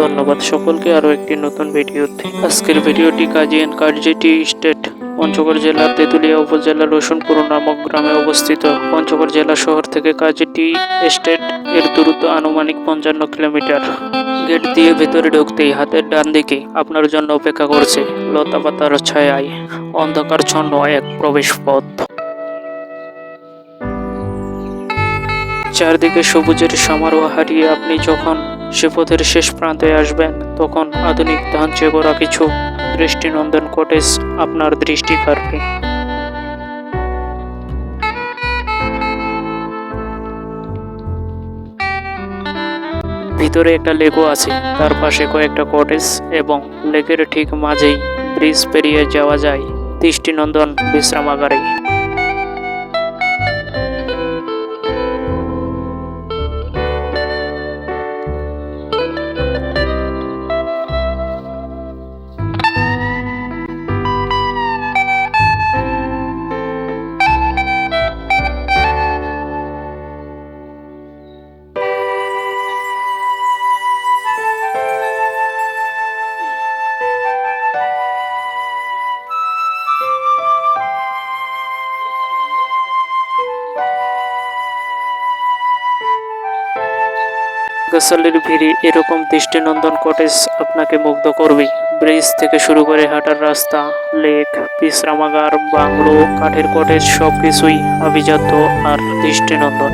ধন্যবাদ সকলকে, আরও একটি নতুন ভিডিওতে। আজকের ভিডিওটি কাজিয়ান কার্জেটি স্টেট, পঞ্চগড় জেলার তেঁতুলিয়া উপজেলার রসুনপুর নামক গ্রামে অবস্থিত। পঞ্চগড় জেলা শহর থেকে কাজেটি এস্টেট এর দূরত্ব আনুমানিক পঞ্চান্ন কিলোমিটার। গেট দিয়ে ভেতরে ঢুকতেই হাতের ডান দিকে আপনার জন্য অপেক্ষা করছে লতা পাতার ছায়ায় অন্ধকারচ্ছন্ন এক প্রবেশ পথ। চারদিকে সবুজের সমারোহ হারিয়ে আপনি যখন সে পথের শেষ প্রান্তে আসবেন, তখন আধুনিক ধাঁচে করা কিছু দৃষ্টিনন্দন কটেজ আপনার দৃষ্টি কাড়বে। ভিতরে একটা লেগো আছে, তার পাশে কয়েকটা কটেজ এবং লেকের ঠিক মাঝেই ব্রিজ পেরিয়ে যাওয়া যায় দৃষ্টিনন্দন বিশ্রামাগারে। গাছালির ভিড়ে এরকম দৃষ্টিনন্দন কটেজ আপনাকে মুগ্ধ করবে। ব্রিজ থেকে শুরু করে হাঁটার রাস্তা, লেক বিশ্রামাগার বাংলো, কাঠের কটেজ সব কিছুই আভিজাত্য আর দৃষ্টিনন্দন।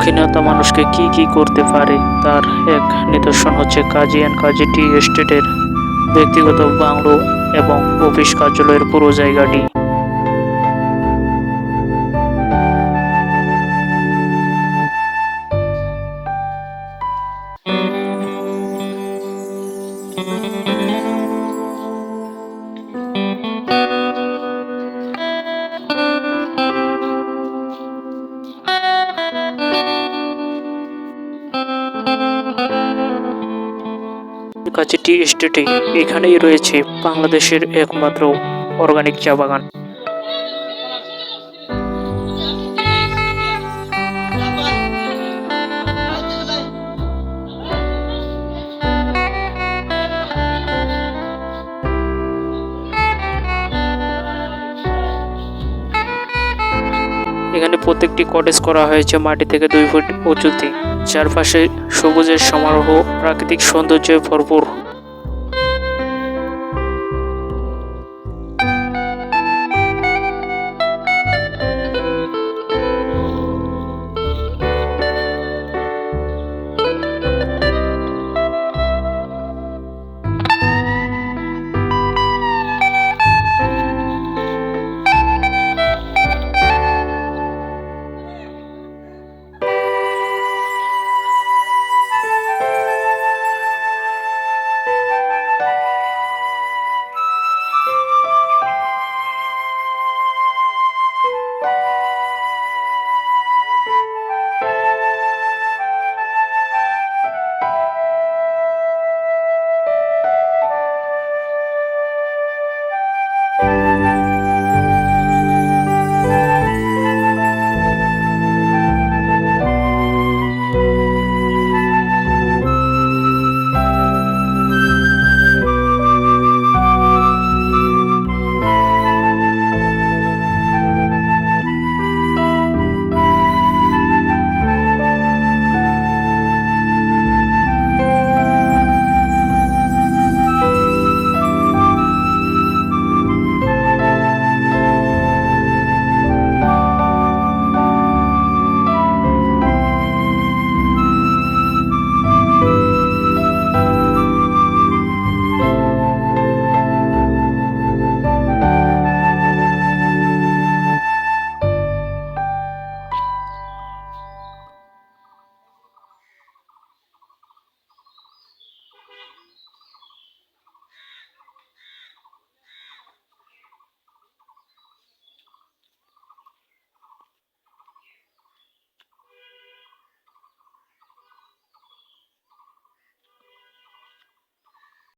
ক্ষীণতা মানুষকে কি কি করতে পারে, তার এক নিদর্শন হচ্ছে কাজী অ্যান্ড কাজী টি এস্টেটের ব্যক্তিগত বাংলো এবং অফিস কার্যালয়ের পুরো জায়গাটি। কাছে টি এস্টেটে এখানেই রয়েছে বাংলাদেশের একমাত্র অর্গানিক চা বাগান। এখানে প্রত্যেকটি কটেজ করা হয়েছে মাটি থেকে দুই ফুট উঁচুতে। চারপাশে সবুজের সমারোহ প্রাকৃতিক সৌন্দর্যে ভরপুর।